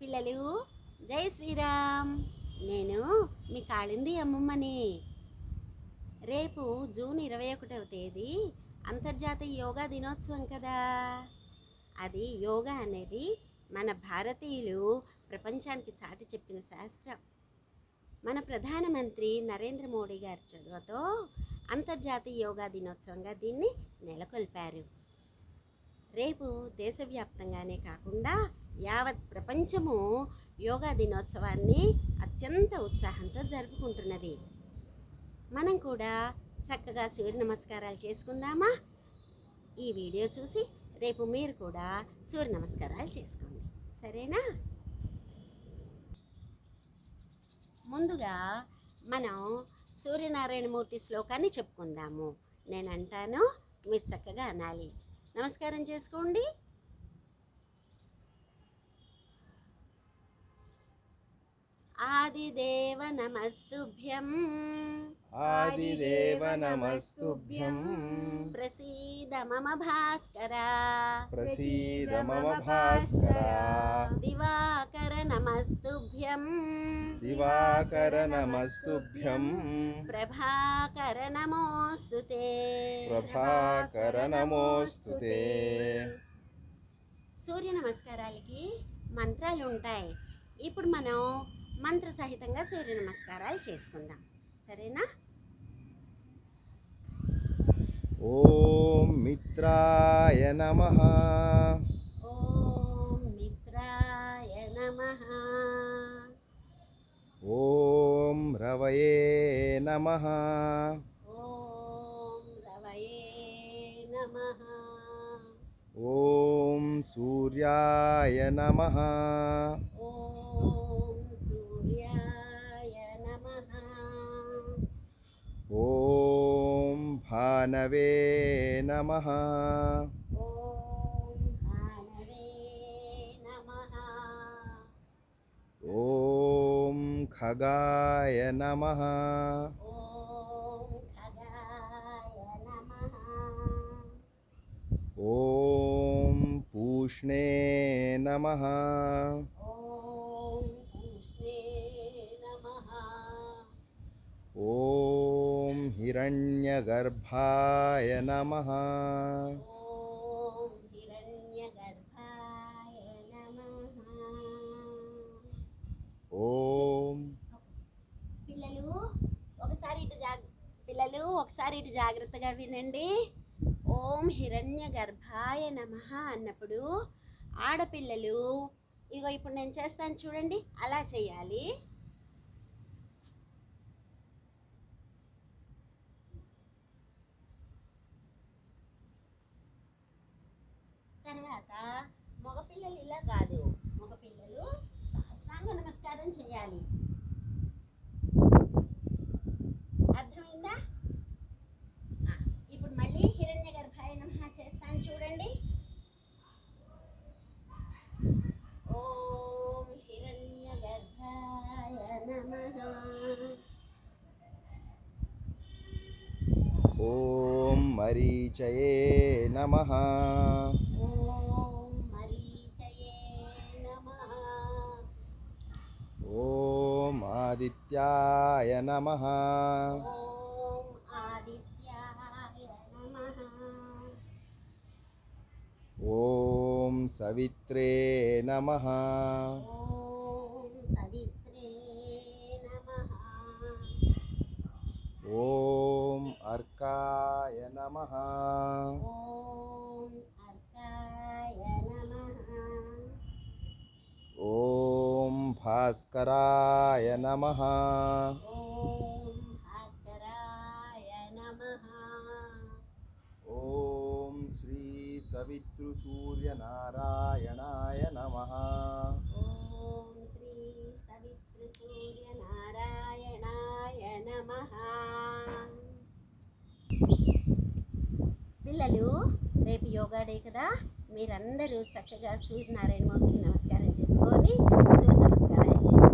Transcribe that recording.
పిల్లలు జై శ్రీరామ్. నేను మీ కాళింది అమ్మమ్మని. రేపు జూన్ ఇరవై ఒకటవ తేదీ అంతర్జాతీయ యోగా దినోత్సవం కదా. అది యోగా అనేది మన భారతీయులు ప్రపంచానికి చాటి చెప్పిన శాస్త్రం. మన ప్రధానమంత్రి నరేంద్ర మోడీ గారి చొరవతో అంతర్జాతీయ యోగా దినోత్సవంగా దీన్ని నెలకొల్పారు. రేపు దేశవ్యాప్తంగానే కాకుండా యావత్ ప్రపంచము యోగా దినోత్సవాన్ని అత్యంత ఉత్సాహంతో జరుపుకుంటున్నది. మనం కూడా చక్కగా సూర్య నమస్కారాలు చేసుకుందామా? ఈ వీడియో చూసి రేపు మీరు కూడా సూర్య నమస్కారాలు చేసుకోండి. సరేనా? ముందుగా మనం సూర్యనారాయణమూర్తి శ్లోకాన్ని చెప్పుకుందాము. నేను అంటాను మీరు చక్కగా అనాలి. నమస్కారం చేసుకోండి. ఆదిదేవ నమస్తుభ్యం. ఆదిదేవ నమస్తుభ్యం. ప్రసీద మమ భాస్కర. ప్రసీద మమ భాస్కర. దివాకర నమస్తుభ్యం. దివాకర నమస్తుభ్యం. ప్రభాకర నమోస్తు ప్రభాకర నమోస్తుతే సూర్య నమస్కారాలకి మంత్రాలు ఉంటాయి ఇప్పుడు మనం మంత్ర సహితంగా సూర్య నమస్కారాలు చేసుకుందాం. సరేనా? ఓం మిత్రాయ నమః. ఓం మిత్రాయ నమః. ఓం రవయే నమః. ఓం రవయే నమః. ఓం సూర్యాయ నమః. భానవే నమః ఓం భానవే నమః ఓం ఖగాయ నమః ఓం ఖగాయ నమః. ఓం. హిరణ్యగర్భాయ ఓం పిల్లలు ఒకసారి ఇటు జాగ్ పిల్లలు ఒకసారి ఇటు జాగ్రత్తగా వినండి. ఓం హిరణ్య గర్భాయ నమ అన్నప్పుడు ఆడపిల్లలు ఇగో ఇప్పుడు నేను చేస్తాను చూడండి అలా చేయాలి. తర్వాత మగపిల్లలు ఇలా కాదు. మగపిల్లలు సాష్టాంగ నమస్కారం చేయాలి. అర్థమైందా? ఇప్పుడు మళ్ళీ హిరణ్య గర్భాయ నమ చేస్తాను చూడండి. ఓం హిరణ్య గర్భాయ నమః. ఓం మరీచయే నమః. ॐ आदित्याय नमः। ॐ सवित्रे नमः। భాస్కరాయ నమ. ఓం భాస్కరాయ ఓం శ్రీ సవితృసూర్యనారాయణాయ నమ శ్రీ సవితృ సూర్య నారాయణాయ పిల్లలు రేపు యోగా డే కదా? మీరందరూ చక్కగా సూర్యనారాయణ మూర్తికి నమస్కారం చేసుకొని సూర్య నమస్కారాలు చేసుకోండి సరేనా జై శ్రీరామ్